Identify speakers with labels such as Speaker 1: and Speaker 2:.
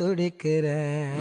Speaker 1: துடிக்கிறேன்.